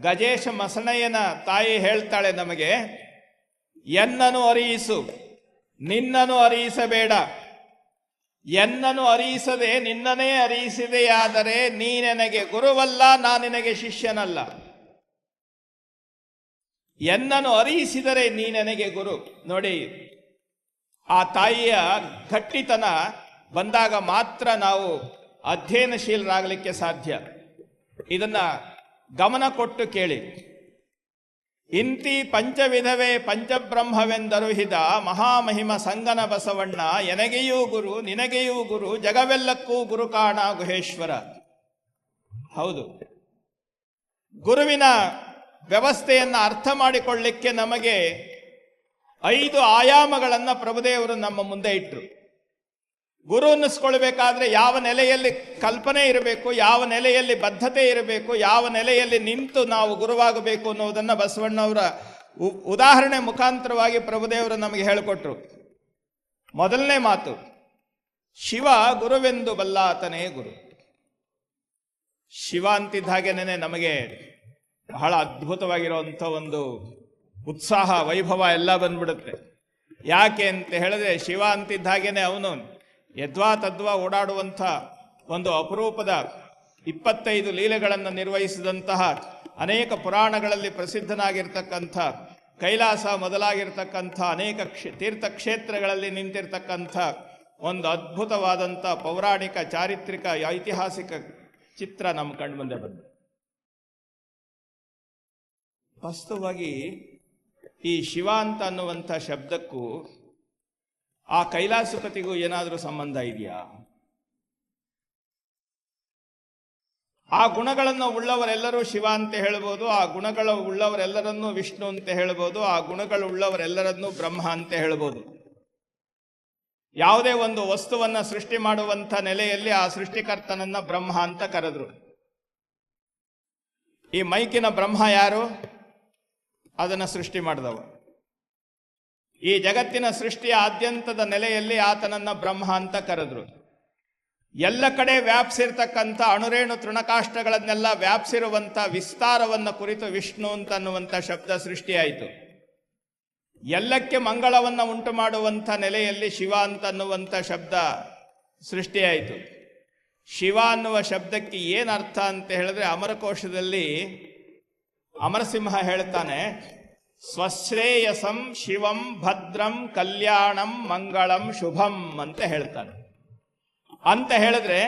ಗಜೇಶ ಮಸಣಯ್ಯನ ತಾಯಿ ಹೇಳ್ತಾಳೆ ನಮಗೆ, ಎನ್ನನು ಅರಿಯಿಸು, ನಿನ್ನನು ಅರಿಯಿಸಬೇಡ. ಎನ್ನನು ಅರಿಯಿಸದೆ ನಿನ್ನನೇ ಅರಿಯಿಸಿದೆಯಾದರೆ ನೀ ನನಗೆ ಗುರುವಲ್ಲ ನಾ ನಿನಗೆ ಶಿಷ್ಯನಲ್ಲ. ಎನ್ನನು ಅರಿಯಿಸಿದರೆ ನೀ ನನಗೆ ಗುರು. ನೋಡಿ, ಆ ತಾಯಿಯ ಗಟ್ಟಿತನ ಬಂದಾಗ ಮಾತ್ರ ನಾವು ಅಧ್ಯಯನಶೀಲರಾಗಲಿಕ್ಕೆ ಸಾಧ್ಯ. ಇದನ್ನ ಗಮನ ಕೊಟ್ಟು ಕೇಳಿ. ಇಂತಿ ಪಂಚವಿಧವೇ ಪಂಚಬ್ರಹ್ಮವೆಂದರು ಹಿದ ಮಹಾಮಹಿಮ ಸಂಗನ ಬಸವಣ್ಣ, ಎನಗೆಯೂ ಗುರು, ನಿನಗೆಯೂ ಗುರು, ಜಗವೆಲ್ಲಕ್ಕೂ ಗುರು ಕಾಣ ಗುಹೇಶ್ವರ. ಹೌದು. ಗುರುವಿನ ವ್ಯವಸ್ಥೆಯನ್ನು ಅರ್ಥ ಮಾಡಿಕೊಳ್ಳಿಕ್ಕೆ ನಮಗೆ ಐದು ಆಯಾಮಗಳನ್ನು ಪ್ರಭುದೇವರು ನಮ್ಮ ಮುಂದೆ ಇಟ್ಟರು ಗುರು ಅನ್ನಿಸ್ಕೊಳ್ಬೇಕಾದ್ರೆ ಯಾವ ನೆಲೆಯಲ್ಲಿ ಕಲ್ಪನೆ ಇರಬೇಕು, ಯಾವ ನೆಲೆಯಲ್ಲಿ ಬದ್ಧತೆ ಇರಬೇಕು, ಯಾವ ನೆಲೆಯಲ್ಲಿ ನಿಂತು ನಾವು ಗುರುವಾಗಬೇಕು ಅನ್ನೋದನ್ನು ಬಸವಣ್ಣವರ ಉದಾಹರಣೆ ಮುಖಾಂತರವಾಗಿ ಪ್ರಭುದೇವರು ನಮಗೆ ಹೇಳಿಕೊಟ್ರು. ಮೊದಲನೇ ಮಾತು, ಶಿವ ಗುರುವೆಂದು ಬಲ್ಲಾತನೇ ಗುರು. ಶಿವ ಅಂತಿದ್ದ ಹಾಗೇನೆ ನಮಗೆ ಬಹಳ ಅದ್ಭುತವಾಗಿರುವಂಥ ಒಂದು ಉತ್ಸಾಹ, ವೈಭವ ಎಲ್ಲ ಬಂದ್ಬಿಡುತ್ತೆ. ಯಾಕೆ ಅಂತ ಹೇಳಿದ್ರೆ ಶಿವ ಅಂತಿದ್ದ ಹಾಗೇನೆ ಅವನು. ಯದ್ವಾ ತದ್ವಾ ಓಡಾಡುವಂಥ ಒಂದು ಅಪರೂಪದ ಇಪ್ಪತ್ತೈದು ಲೀಲೆಗಳನ್ನು ನಿರ್ವಹಿಸಿದಂತಹ ಅನೇಕ ಪುರಾಣಗಳಲ್ಲಿ ಪ್ರಸಿದ್ಧನಾಗಿರ್ತಕ್ಕಂಥ, ಕೈಲಾಸ ಮೊದಲಾಗಿರ್ತಕ್ಕಂಥ ಅನೇಕ ಕ್ಷೇ, ತೀರ್ಥಕ್ಷೇತ್ರಗಳಲ್ಲಿ ನಿಂತಿರ್ತಕ್ಕಂಥ ಒಂದು ಅದ್ಭುತವಾದಂಥ ಪೌರಾಣಿಕ ಚಾರಿತ್ರಿಕ ಐತಿಹಾಸಿಕ ಚಿತ್ರ ನಮ್ಮ ಕಣ್ಮುಂದೆ ಬಂದು. ವಾಸ್ತವವಾಗಿ ಈ ಶಿವ ಅಂತ ಅನ್ನುವಂಥ ಶಬ್ದಕ್ಕೂ ಆ ಕೈಲಾಸಪತಿಗೂ ಏನಾದರೂ ಸಂಬಂಧ ಇದೆಯಾ? ಆ ಗುಣಗಳನ್ನು ಉಳ್ಳವರೆಲ್ಲರೂ ಶಿವ ಅಂತ ಹೇಳ್ಬೋದು, ಆ ಗುಣಗಳ ಉಳ್ಳವರೆಲ್ಲರನ್ನೂ ವಿಷ್ಣು ಅಂತ ಹೇಳ್ಬೋದು, ಆ ಗುಣಗಳು ಉಳ್ಳವರೆಲ್ಲರನ್ನೂ ಬ್ರಹ್ಮ ಅಂತ ಹೇಳ್ಬೋದು. ಯಾವುದೇ ಒಂದು ವಸ್ತುವನ್ನು ಸೃಷ್ಟಿ ಮಾಡುವಂಥ ನೆಲೆಯಲ್ಲಿ ಆ ಸೃಷ್ಟಿಕರ್ತನನ್ನ ಬ್ರಹ್ಮ ಅಂತ ಕರೆದ್ರು. ಈ ಮೈಕಿನ ಬ್ರಹ್ಮ ಯಾರು? ಅದನ್ನು ಸೃಷ್ಟಿ ಮಾಡಿದವ. ಈ ಜಗತ್ತಿನ ಸೃಷ್ಟಿಯ ಆದ್ಯಂತದ ನೆಲೆಯಲ್ಲಿ ಆತನನ್ನ ಬ್ರಹ್ಮ ಅಂತ ಕರೆದ್ರು. ಎಲ್ಲ ಕಡೆ ವ್ಯಾಪ್ಸಿರ್ತಕ್ಕಂಥ ಅಣುರೇಣು ತೃಣಕಾಷ್ಟಗಳನ್ನೆಲ್ಲ ವ್ಯಾಪ್ಸಿರುವಂಥ ವಿಸ್ತಾರವನ್ನು ಕುರಿತು ವಿಷ್ಣು ಅಂತ ಅನ್ನುವಂಥ ಶಬ್ದ ಸೃಷ್ಟಿಯಾಯಿತು. ಎಲ್ಲಕ್ಕೆ ಮಂಗಳವನ್ನು ಉಂಟು ಮಾಡುವಂಥ ನೆಲೆಯಲ್ಲಿ ಶಿವ ಅಂತ ಅನ್ನುವಂಥ ಶಬ್ದ ಸೃಷ್ಟಿಯಾಯಿತು. ಶಿವ ಅನ್ನುವ ಶಬ್ದಕ್ಕೆ ಏನು ಅರ್ಥ ಅಂತ ಹೇಳಿದ್ರೆ ಅಮರಕೋಶದಲ್ಲಿ ಅಮರಸಿಂಹ ಹೇಳ್ತಾನೆ ಸ್ವಶ್ರೇಯಸಂ ಶಿವಂ ಭದ್ರಂ ಕಲ್ಯಾಣಂ ಮಂಗಳಂ ಶುಭಂ ಅಂತ ಹೇಳ್ತಾನೆ ಅಂತ ಹೇಳಿದ್ರೆ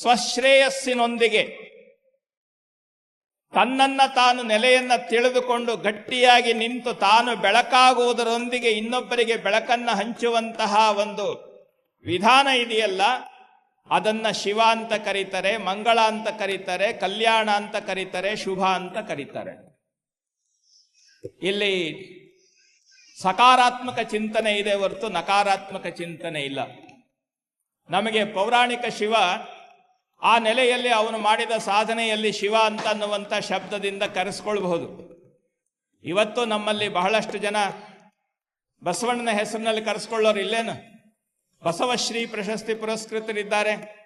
ಸ್ವಶ್ರೇಯಸ್ಸಿನೊಂದಿಗೆ ತನ್ನನ್ನ ತಾನು ನೆಲೆಯನ್ನ ತಿಳಿದುಕೊಂಡು ಗಟ್ಟಿಯಾಗಿ ನಿಂತು ತಾನು ಬೆಳಕಾಗುವುದರೊಂದಿಗೆ ಇನ್ನೊಬ್ಬರಿಗೆ ಬೆಳಕನ್ನ ಹಂಚುವಂತಹ ಒಂದು ವಿಧಾನ ಇದೆಯಲ್ಲ, ಅದನ್ನ ಶಿವ ಅಂತ ಕರೀತಾರೆ, ಮಂಗಳ ಅಂತ ಕರೀತಾರೆ, ಕಲ್ಯಾಣ ಅಂತ ಕರೀತಾರೆ, ಶುಭ ಅಂತ ಕರೀತಾರೆ. ಇಲ್ಲಿ ಸಕಾರಾತ್ಮಕ ಚಿಂತನೆ ಇದೆ ಹೊರತು ನಕಾರಾತ್ಮಕ ಚಿಂತನೆ ಇಲ್ಲ. ನಮಗೆ ಪೌರಾಣಿಕ ಶಿವ ಆ ನೆಲೆಯಲ್ಲಿ ಅವನು ಮಾಡಿದ ಸಾಧನೆಯಲ್ಲಿ ಶಿವ ಅಂತ ಅನ್ನುವಂಥ ಶಬ್ದದಿಂದ ಕರೆಸ್ಕೊಳ್ಬಹುದು. ಇವತ್ತು ನಮ್ಮಲ್ಲಿ ಬಹಳಷ್ಟು ಜನ ಬಸವಣ್ಣನ ಹೆಸರಿನಲ್ಲಿ ಕರೆಸ್ಕೊಳ್ಳೋರು ಇಲ್ಲೇನು? ಬಸವಶ್ರೀ ಪ್ರಶಸ್ತಿ ಪುರಸ್ಕೃತರಿದ್ದಾರೆ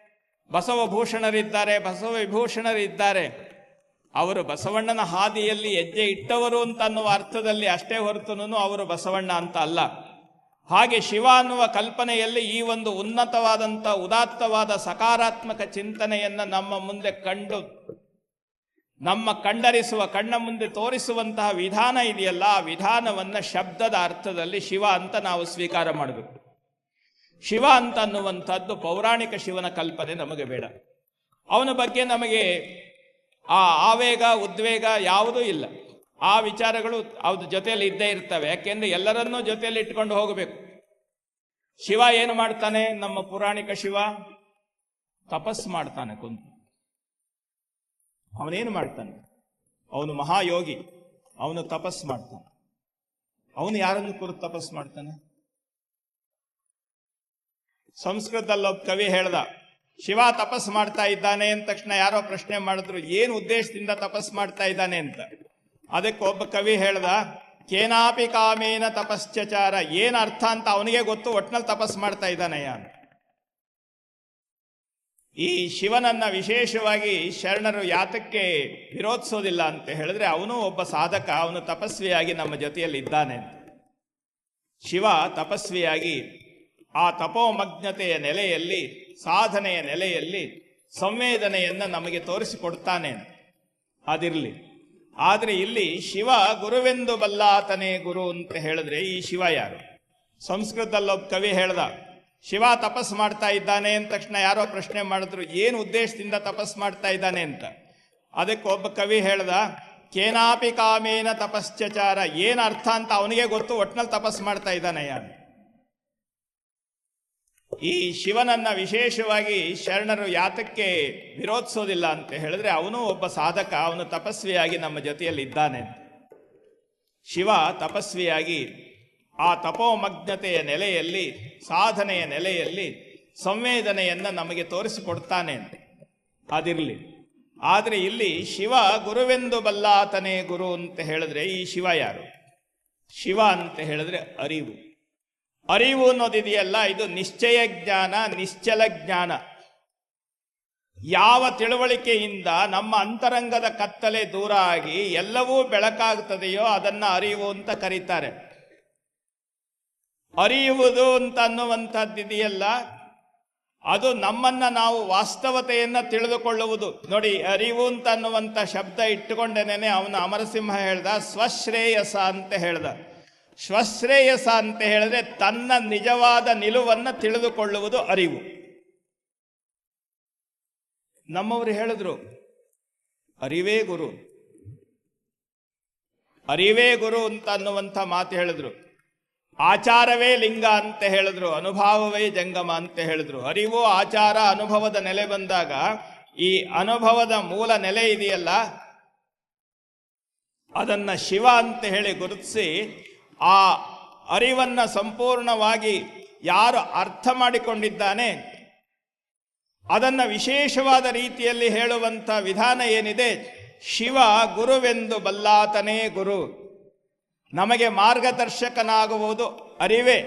ಬಸವಭೂಷಣರಿದ್ದಾರೆ ಬಸವ ವಿಭೂಷಣರಿದ್ದಾರೆ. ಅವರು ಬಸವಣ್ಣನ ಹಾದಿಯಲ್ಲಿ ಹೆಜ್ಜೆ ಇಟ್ಟವರು ಅಂತ ಅನ್ನುವ ಅರ್ಥದಲ್ಲಿ ಅಷ್ಟೇ ಹೊರತುನೂ ಅವರು ಬಸವಣ್ಣ ಅಂತ ಅಲ್ಲ. ಹಾಗೆ ಶಿವ ಅನ್ನುವ ಕಲ್ಪನೆಯಲ್ಲಿ ಈ ಒಂದು ಉನ್ನತವಾದಂಥ, ಉದಾತ್ತವಾದ, ಸಕಾರಾತ್ಮಕ ಚಿಂತನೆಯನ್ನು ನಮ್ಮ ಮುಂದೆ ಕಂಡು, ನಮ್ಮ ಕಂಡರಿಸುವ, ಕಣ್ಣ ಮುಂದೆ ತೋರಿಸುವಂತಹ ವಿಧಾನ ಇದೆಯಲ್ಲ, ಆ ವಿಧಾನವನ್ನು ಶಬ್ದದ ಅರ್ಥದಲ್ಲಿ ಶಿವ ಅಂತ ನಾವು ಸ್ವೀಕಾರ ಮಾಡಬೇಕು. ಶಿವ ಅಂತ ಅನ್ನುವಂಥದ್ದು ಪೌರಾಣಿಕ ಶಿವನ ಕಲ್ಪನೆ ನಮಗೆ ಬೇಡ. ಅವನ ಬಗ್ಗೆ ನಮಗೆ ಆ ಆವೇಗ, ಉದ್ವೇಗ ಯಾವುದೂ ಇಲ್ಲ. ಆ ವಿಚಾರಗಳು ಅವ್ರ ಜೊತೆಯಲ್ಲಿ ಇದ್ದೇ ಇರ್ತವೆ. ಯಾಕೆಂದ್ರೆ ಎಲ್ಲರನ್ನೂ ಜೊತೆಯಲ್ಲಿ ಇಟ್ಕೊಂಡು ಹೋಗಬೇಕು. ಶಿವ ಏನು ಮಾಡ್ತಾನೆ? ನಮ್ಮ ಪುರಾಣಿಕ ಶಿವ ತಪಸ್ ಮಾಡ್ತಾನೆ ಕುಂತು. ಅವನೇನು ಮಾಡ್ತಾನೆ? ಅವನು ಮಹಾಯೋಗಿ. ಅವನು ತಪಸ್ ಮಾಡ್ತಾನೆ. ಅವನು ಯಾರನ್ನು ಕುರಿತು ತಪಸ್ ಮಾಡ್ತಾನೆ? ಸಂಸ್ಕೃತದಲ್ಲಿ ಒಬ್ಬ ಕವಿ ಹೇಳ್ದ ಶಿವ ತಪಸ್ ಮಾಡ್ತಾ ಇದ್ದಾನೆ ಅಂದ ತಕ್ಷಣ ಯಾರೋ ಪ್ರಶ್ನೆ ಮಾಡಿದ್ರು, ಏನು ಉದ್ದೇಶದಿಂದ ತಪಸ್ ಮಾಡ್ತಾ ಇದ್ದಾನೆ ಅಂತ? ಅದಕ್ಕೆ ಒಬ್ಬ ಕವಿ ಹೇಳ್ದ, ಕೇನಾಪಿ ಕಾಮೇನ ತಪಶ್ಚಚಾರ, ಏನು ಅರ್ಥ ಅಂತ ಅವನಿಗೆ ಗೊತ್ತು, ಒಟ್ನಲ್ಲಿ ತಪಸ್ ಮಾಡ್ತಾ ಇದ್ದಾನೆಯ ಈ ಶಿವನನ್ನ ವಿಶೇಷವಾಗಿ ಶರಣರು ಯಾತಕ್ಕೆ ವಿರೋಧಿಸೋದಿಲ್ಲ ಅಂತ ಹೇಳಿದ್ರೆ ಅವನು ಒಬ್ಬ ಸಾಧಕ, ಅವನು ತಪಸ್ವಿಯಾಗಿ ನಮ್ಮ ಜೊತೆಯಲ್ಲಿ ಇದ್ದಾನೆ ಶಿವ ತಪಸ್ವಿಯಾಗಿ ಆ ತಪೋಮಗ್ನತೆಯ ನೆಲೆಯಲ್ಲಿ ಸಾಧನೆಯ ನೆಲೆಯಲ್ಲಿ ಸಂವೇದನೆಯನ್ನು ನಮಗೆ ತೋರಿಸಿಕೊಡ್ತಾನೆ ಅದಿರಲಿ. ಆದರೆ ಇಲ್ಲಿ ಶಿವ ಗುರುವೆಂದು ಬಲ್ಲಾತನೇ ಗುರು ಅಂತ ಹೇಳಿದ್ರೆ ಈ ಶಿವ ಯಾರು? ಸಂಸ್ಕೃತದಲ್ಲಿ ಒಬ್ಬ ಕವಿ ಹೇಳ್ದ, ಶಿವ ತಪಸ್ ಮಾಡ್ತಾ ಇದ್ದಾನೆ ಅಂದ ತಕ್ಷಣ ಯಾರೋ ಪ್ರಶ್ನೆ ಮಾಡಿದ್ರು, ಏನು ಉದ್ದೇಶದಿಂದ ತಪಸ್ ಮಾಡ್ತಾ ಇದ್ದಾನೆ ಅಂತ. ಅದಕ್ಕೆ ಒಬ್ಬ ಕವಿ ಹೇಳ್ದ, ಕೇನಾಪಿ ಕಾಮೇನ ತಪಶ್ಚಚಾರ, ಏನು ಅರ್ಥ ಅಂತ ಅವನಿಗೆ ಗೊತ್ತು, ಒಟ್ನಲ್ಲಿ ತಪಸ್ ಮಾಡ್ತಾ ಇದ್ದಾನೆ ಯಾರು ಈ ಶಿವನನ್ನ ವಿಶೇಷವಾಗಿ ಶರಣರು ಯಾತಕ್ಕೆ ವಿರೋಧಿಸೋದಿಲ್ಲ ಅಂತ ಹೇಳಿದ್ರೆ ಅವನು ಒಬ್ಬ ಸಾಧಕ, ಅವನು ತಪಸ್ವಿಯಾಗಿ ನಮ್ಮ ಜೊತೆಯಲ್ಲಿ ಇದ್ದಾನೆ ಶಿವ ತಪಸ್ವಿಯಾಗಿ ಆ ತಪೋಮಗ್ನತೆಯ ನೆಲೆಯಲ್ಲಿ, ಸಾಧನೆಯ ನೆಲೆಯಲ್ಲಿ ಸಂವೇದನೆಯನ್ನ ನಮಗೆ ತೋರಿಸಿಕೊಡ್ತಾನೆ ಅದಿರಲಿ. ಆದರೆ ಇಲ್ಲಿ ಶಿವ ಗುರುವೆಂದು ಬಲ್ಲಾತನೇ ಗುರು ಅಂತ ಹೇಳಿದ್ರೆ ಈ ಶಿವ ಯಾರು? ಶಿವ ಅಂತ ಹೇಳಿದ್ರೆ ಅರಿವು. ಅರಿವು ಅನ್ನೋದಿದೆಯಲ್ಲ, ಇದು ನಿಶ್ಚಯ ಜ್ಞಾನ, ನಿಶ್ಚಲ ಜ್ಞಾನ. ಯಾವ ತಿಳುವಳಿಕೆಯಿಂದ ನಮ್ಮ ಅಂತರಂಗದ ಕತ್ತಲೆ ದೂರ ಆಗಿ ಎಲ್ಲವೂ ಬೆಳಕಾಗ್ತದೆಯೋ ಅದನ್ನ ಅರಿವು ಅಂತ ಕರೀತಾರೆ. ಅರಿಯುವುದು ಅಂತ ಅನ್ನುವಂಥದ್ದಿದೆಯಲ್ಲ, ಅದು ನಮ್ಮನ್ನ ನಾವು ವಾಸ್ತವತೆಯನ್ನು ತಿಳಿದುಕೊಳ್ಳುವುದು. ನೋಡಿ, ಅರಿವು ಅಂತ ಅನ್ನುವಂಥ ಶಬ್ದ ಇಟ್ಟುಕೊಂಡೇನೆ ಅವನು ಅಮರಸಿಂಹ ಹೇಳ್ದ, ಸ್ವಶ್ರೇಯಸ ಅಂತ ಹೇಳ್ದ. ಸ್ವಶ್ರೇಯಸ ಅಂತ ಹೇಳಿದ್ರೆ ತನ್ನ ನಿಜವಾದ ನಿಲುವನ್ನು ತಿಳಿದುಕೊಳ್ಳುವುದು ಅರಿವು. ನಮ್ಮವರು ಹೇಳಿದ್ರು, ಅರಿವೇ ಗುರು. ಅರಿವೇ ಗುರು ಅಂತ ಅನ್ನುವಂಥ ಮಾತು ಹೇಳಿದ್ರು. ಆಚಾರವೇ ಲಿಂಗ ಅಂತ ಹೇಳಿದ್ರು, ಅನುಭವವೇ ಜಂಗಮ ಅಂತ ಹೇಳಿದ್ರು. ಅರಿವು, ಆಚಾರ, ಅನುಭವದ ನೆಲೆ ಬಂದಾಗ ಈ ಅನುಭವದ ಮೂಲ ನೆಲೆ ಇದೆಯಲ್ಲ, ಅದನ್ನ ಶಿವ ಅಂತ ಹೇಳಿ ಗುರುತಿಸಿ ಆ ಅರಿವನ್ನು ಸಂಪೂರ್ಣವಾಗಿ ಯಾರು ಅರ್ಥ ಮಾಡಿಕೊಂಡಿದ್ದಾನೆ, ಅದನ್ನು ವಿಶೇಷವಾದ ರೀತಿಯಲ್ಲಿ ಹೇಳುವಂಥ ವಿಧಾನ ಏನಿದೆ, ಶಿವ ಗುರುವೆಂದು ಬಲ್ಲಾತನೇ ಗುರು. ನಮಗೆ ಮಾರ್ಗದರ್ಶಕನಾಗುವುದು ಅರಿವೇ.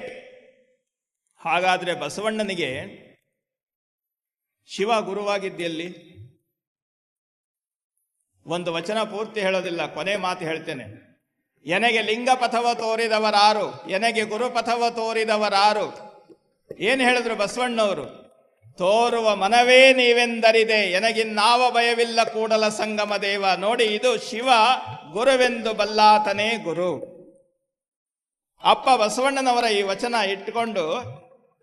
ಹಾಗಾದರೆ ಬಸವಣ್ಣನಿಗೆ ಶಿವ ಗುರುವಾಗಿದ್ದೆಲ್ಲಿ ಒಂದು ವಚನ ಪೂರ್ತಿ ಹೇಳೋದಿಲ್ಲ, ಕೊನೆ ಮಾತು ಹೇಳ್ತೇನೆ. ಎನಗೆ ಲಿಂಗ ಪಥವ ತೋರಿದವರಾರು, ಎನಗೆ ಗುರುಪಥವ ತೋರಿದವರಾರು. ಏನು ಹೇಳಿದ್ರು ಬಸವಣ್ಣವರು? ತೋರುವ ಮನವೇ ನೀವೆಂದರಿದೆ ಎನಗಿನ್ನಾವ ಭಯವಿಲ್ಲ ಕೂಡಲ ಸಂಗಮ ದೇವ. ನೋಡಿ, ಇದು ಶಿವ ಗುರುವೆಂದು ಬಲ್ಲಾತನೇ ಗುರು. ಅಪ್ಪ ಬಸವಣ್ಣನವರ ಈ ವಚನ ಇಟ್ಟುಕೊಂಡು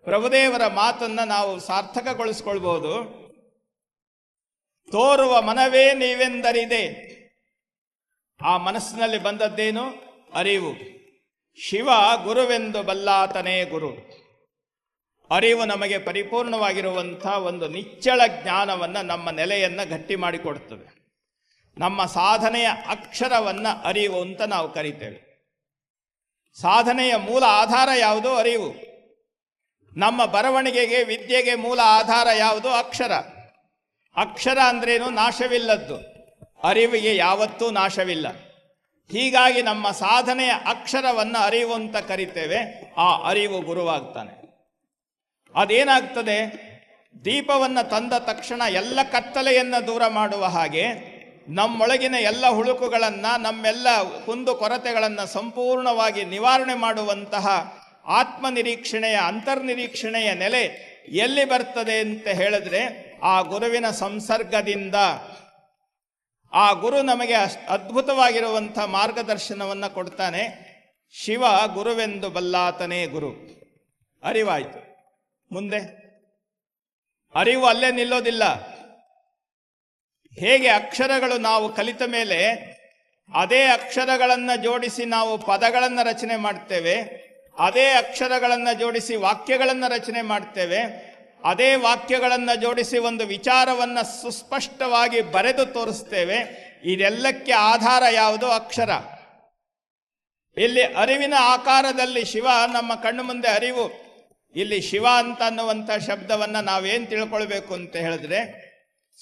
ಪ್ರಭುದೇವರ ಮಾತನ್ನ ನಾವು ಸಾರ್ಥಕಗೊಳಿಸ್ಕೊಳ್ಬಹುದು ತೋರುವ ಮನವೇ ನೀವೆಂದರಿದೆ ಆ ಮನಸ್ಸಿನಲ್ಲಿ ಬಂದದ್ದೇನು? ಅರಿವು. ಶಿವ ಗುರುವೆಂದು ಬಲ್ಲಾತನೇ ಗುರು. ಅರಿವು ನಮಗೆ ಪರಿಪೂರ್ಣವಾಗಿರುವಂಥ ಒಂದು ನಿಚ್ಚಳ ಜ್ಞಾನವನ್ನು ನಮ್ಮ ನೆಲೆಯನ್ನು ಗಟ್ಟಿ ಮಾಡಿಕೊಡುತ್ತದೆ. ನಮ್ಮ ಸಾಧನೆಯ ಅಕ್ಷರವನ್ನು ಅರಿವು ಅಂತ ನಾವು ಕರಿತೇವೆ. ಸಾಧನೆಯ ಮೂಲ ಆಧಾರ ಯಾವುದು? ಅರಿವು. ನಮ್ಮ ಬರವಣಿಗೆಗೆ, ವಿದ್ಯೆಗೆ ಮೂಲ ಆಧಾರ ಯಾವುದು? ಅಕ್ಷರ. ಅಕ್ಷರ ಅಂದ್ರೇನು? ನಾಶವಿಲ್ಲದ್ದು. ಅರಿವಿಗೆ ಯಾವತ್ತೂ ನಾಶವಿಲ್ಲ. ಹೀಗಾಗಿ ನಮ್ಮ ಸಾಧನೆಯ ಅಕ್ಷರವನ್ನು ಅರಿವು ಅಂತ ಕರಿತೇವೆ. ಆ ಅರಿವು ಗುರುವಾಗ್ತಾನೆ. ಅದೇನಾಗ್ತದೆ? ದೀಪವನ್ನು ತಂದ ತಕ್ಷಣ ಎಲ್ಲ ಕತ್ತಲೆಯನ್ನು ದೂರ ಮಾಡುವ ಹಾಗೆ ನಮ್ಮೊಳಗಿನ ಎಲ್ಲ ಹುಳುಕುಗಳನ್ನು, ನಮ್ಮೆಲ್ಲ ಕುಂದು ಕೊರತೆಗಳನ್ನು ಸಂಪೂರ್ಣವಾಗಿ ನಿವಾರಣೆ ಮಾಡುವಂತಹ ಆತ್ಮನಿರೀಕ್ಷಣೆಯ, ಅಂತರ್ನಿರೀಕ್ಷಣೆಯ ನೆಲೆ ಎಲ್ಲಿ ಬರ್ತದೆ ಅಂತ ಹೇಳಿದ್ರೆ ಆ ಗುರುವಿನ ಸಂಸರ್ಗದಿಂದ ಆ ಗುರು ನಮಗೆ ಅದ್ಭುತವಾಗಿರುವಂಥ ಮಾರ್ಗದರ್ಶನವನ್ನು ಕೊಡ್ತಾನೆ. ಶಿವ ಗುರುವೆಂದು ಬಲ್ಲಾತನೇ ಗುರು. ಅರಿವಾಯಿತು. ಮುಂದೆ? ಅರಿವು ಅಲ್ಲೇ ನಿಲ್ಲೋದಿಲ್ಲ. ಹೇಗೆ ಅಕ್ಷರಗಳು ನಾವು ಕಲಿತ ಮೇಲೆ ಅದೇ ಅಕ್ಷರಗಳನ್ನು ಜೋಡಿಸಿ ನಾವು ಪದಗಳನ್ನು ರಚನೆ ಮಾಡ್ತೇವೆ, ಅದೇ ಅಕ್ಷರಗಳನ್ನು ಜೋಡಿಸಿ ವಾಕ್ಯಗಳನ್ನು ರಚನೆ ಮಾಡ್ತೇವೆ ಅದೇ ವಾಕ್ಯಗಳನ್ನು ಜೋಡಿಸಿ ಒಂದು ವಿಚಾರವನ್ನು ಸುಸ್ಪಷ್ಟವಾಗಿ ಬರೆದು ತೋರಿಸ್ತೇವೆ. ಇದೆಲ್ಲಕ್ಕೆ ಆಧಾರ ಯಾವುದು? ಅಕ್ಷರ. ಇಲ್ಲಿ ಅರಿವಿನ ಆಕಾರದಲ್ಲಿ ಶಿವ, ನಮ್ಮ ಕಣ್ಣು ಮುಂದೆ ಅರಿವು. ಇಲ್ಲಿ ಶಿವ ಅಂತ ಅನ್ನುವಂಥ ಶಬ್ದವನ್ನು ನಾವೇನು ತಿಳ್ಕೊಳ್ಬೇಕು ಅಂತ ಹೇಳಿದ್ರೆ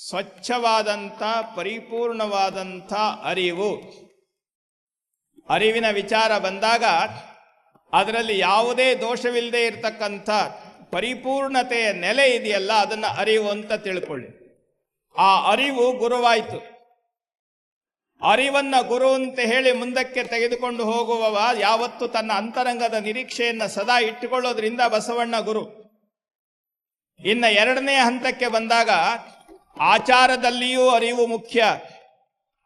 ಸ್ವಚ್ಛವಾದಂಥ ಪರಿಪೂರ್ಣವಾದಂಥ ಅರಿವು. ಅರಿವಿನ ವಿಚಾರ ಬಂದಾಗ, ಅದರಲ್ಲಿ ಯಾವುದೇ ದೋಷವಿಲ್ಲದೆ ಇರತಕ್ಕಂಥ ಪರಿಪೂರ್ಣತೆಯ ನೆಲೆ ಇದೆಯಲ್ಲ, ಅದನ್ನು ಅರಿವು ಅಂತ ತಿಳ್ಕೊಳ್ಳಿ. ಆ ಅರಿವು ಗುರುವಾಯಿತು. ಅರಿವನ್ನ ಗುರು ಅಂತ ಹೇಳಿ ಮುಂದಕ್ಕೆ ತೆಗೆದುಕೊಂಡು ಹೋಗುವವ ಯಾವತ್ತು ತನ್ನ ಅಂತರಂಗದ ನಿರೀಕ್ಷೆಯನ್ನ ಸದಾ ಇಟ್ಟುಕೊಳ್ಳೋದ್ರಿಂದ ಬಸವಣ್ಣ ಗುರು. ಇನ್ನ ಎರಡನೇ ಹಂತಕ್ಕೆ ಬಂದಾಗ ಆಚಾರದಲ್ಲಿಯೂ ಅರಿವು ಮುಖ್ಯ.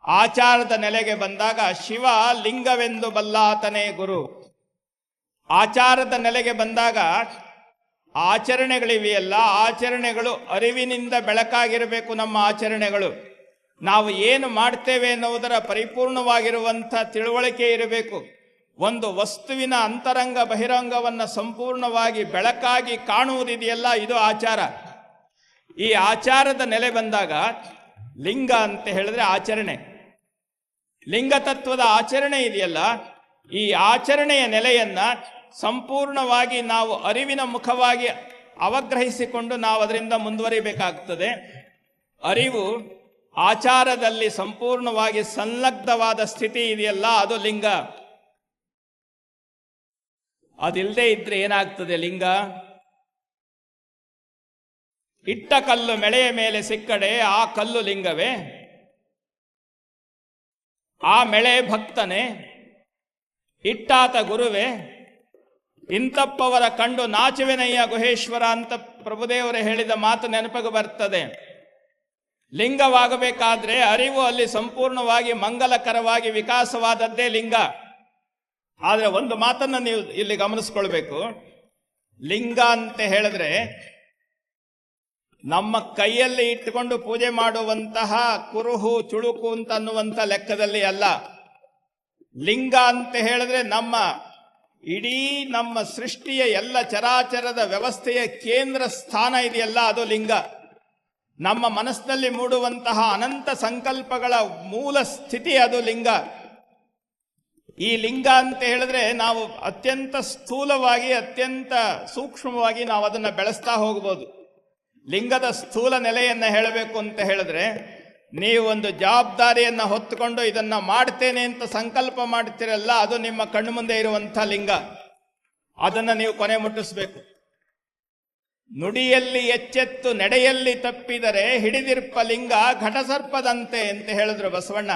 ಆಚಾರದ ನೆಲೆಗೆ ಬಂದಾಗ ಶಿವ ಲಿಂಗವೆಂದು ಬಲ್ಲಾತನೇ ಗುರು. ಆಚಾರದ ನೆಲೆಗೆ ಬಂದಾಗ ಆಚರಣೆಗಳಿವೆಯಲ್ಲ, ಆಚರಣೆಗಳು ಅರಿವಿನಿಂದ ಬೆಳಕಾಗಿರಬೇಕು ನಮ್ಮ ಆಚರಣೆಗಳು. ನಾವು ಏನು ಮಾಡ್ತೇವೆ ಎನ್ನುವುದರ ಪರಿಪೂರ್ಣವಾಗಿರುವಂಥ ತಿಳುವಳಿಕೆ ಇರಬೇಕು. ಒಂದು ವಸ್ತುವಿನ ಅಂತರಂಗ ಬಹಿರಂಗವನ್ನು ಸಂಪೂರ್ಣವಾಗಿ ಬೆಳಕಾಗಿ ಕಾಣುವುದಿದೆಯಲ್ಲ, ಇದು ಆಚಾರ. ಈ ಆಚಾರದ ನೆಲೆ ಬಂದಾಗ ಲಿಂಗ ಅಂತ ಹೇಳಿದ್ರೆ ಆಚರಣೆ. ಲಿಂಗ ತತ್ವದ ಆಚರಣೆ ಇದೆಯಲ್ಲ, ಈ ಆಚರಣೆಯ ನೆಲೆಯನ್ನ ಸಂಪೂರ್ಣವಾಗಿ ನಾವು ಅರಿವಿನ ಮುಖವಾಗಿ ಅವಗ್ರಹಿಸಿಕೊಂಡು ನಾವು ಅದರಿಂದ ಮುಂದುವರಿಬೇಕಾಗ್ತದೆ. ಅರಿವು ಆಚಾರದಲ್ಲಿ ಸಂಪೂರ್ಣವಾಗಿ ಸಂಲಗ್ಧವಾದ ಸ್ಥಿತಿ ಇದೆಯಲ್ಲ, ಅದು ಲಿಂಗ. ಅದಿಲ್ಲದೆ ಇದ್ರೆ ಏನಾಗ್ತದೆ ಲಿಂಗ? ಇಟ್ಟ ಕಲ್ಲು ಮೆಳೆಯ ಮೇಲೆ ಸಿಕ್ಕಡೆ, ಆ ಕಲ್ಲು ಲಿಂಗವೇ? ಆ ಮೆಳೆ ಭಕ್ತನೇ, ಇಟ್ಟಾತ ಗುರುವೇ? ಇಂತಪ್ಪವರ ಕಂಡು ನಾಚುವೆನಯ್ಯ ಗುಹೇಶ್ವರ ಅಂತ ಪ್ರಭುದೇವರು ಹೇಳಿದ ಮಾತು ನೆನಪಿಗೆ ಬರ್ತದೆ. ಲಿಂಗವಾಗಬೇಕಾದ್ರೆ ಅರಿವು ಅಲ್ಲಿ ಸಂಪೂರ್ಣವಾಗಿ ಮಂಗಲಕರವಾಗಿ ವಿಕಾಸವಾದದ್ದೇ ಲಿಂಗ. ಆದರೆ ಒಂದು ಮಾತನ್ನು ನೀವು ಇಲ್ಲಿ ಗಮನಿಸ್ಕೊಳ್ಬೇಕು. ಲಿಂಗ ಅಂತ ಹೇಳಿದ್ರೆ ನಮ್ಮ ಕೈಯಲ್ಲಿ ಇಟ್ಟುಕೊಂಡು ಪೂಜೆ ಮಾಡುವಂತಹ ಕುರುಹು, ಚುಳುಕು ಅಂತ ಅನ್ನುವಂಥ ಲೆಕ್ಕದಲ್ಲಿ ಅಲ್ಲ. ಲಿಂಗ ಅಂತ ಹೇಳಿದ್ರೆ ನಮ್ಮ ಇಡೀ ನಮ್ಮ ಸೃಷ್ಟಿಯ ಎಲ್ಲ ಚರಾಚರದ ವ್ಯವಸ್ಥೆಯ ಕೇಂದ್ರ ಸ್ಥಾನ ಇದೆಯಲ್ಲ, ಅದು ಲಿಂಗ. ನಮ್ಮ ಮನಸ್ಸಿನಲ್ಲಿ ಮೂಡುವಂತಹ ಅನಂತ ಸಂಕಲ್ಪಗಳ ಮೂಲ ಸ್ಥಿತಿ ಅದು ಲಿಂಗ. ಈ ಲಿಂಗ ಅಂತ ಹೇಳಿದ್ರೆ ನಾವು ಅತ್ಯಂತ ಸ್ಥೂಲವಾಗಿ, ಅತ್ಯಂತ ಸೂಕ್ಷ್ಮವಾಗಿ ನಾವು ಅದನ್ನು ಬೆಳೆಸ್ತಾ ಹೋಗ್ಬೋದು. ಲಿಂಗದ ಸ್ಥೂಲ ನೆಲೆಯನ್ನು ಹೇಳಬೇಕು ಅಂತ ಹೇಳಿದ್ರೆ ನೀವು ಒಂದು ಜವಾಬ್ದಾರಿಯನ್ನು ಹೊತ್ತುಕೊಂಡು ಇದನ್ನು ಮಾಡ್ತೇನೆ ಅಂತ ಸಂಕಲ್ಪ ಮಾಡ್ತೀರಲ್ಲ, ಅದು ನಿಮ್ಮ ಕಣ್ಣು ಮುಂದೆ ಇರುವಂಥ ಲಿಂಗ. ಅದನ್ನು ನೀವು ಕೊನೆ ಮುಟ್ಟಿಸ್ಬೇಕು. ನುಡಿಯಲ್ಲಿ ಎಚ್ಚೆತ್ತು, ನಡೆಯಲ್ಲಿ ತಪ್ಪಿದರೆ ಹಿಡಿದಿರ್ಪ ಲಿಂಗ ಘಟಸರ್ಪದಂತೆ ಅಂತ ಹೇಳಿದ್ರು ಬಸವಣ್ಣ.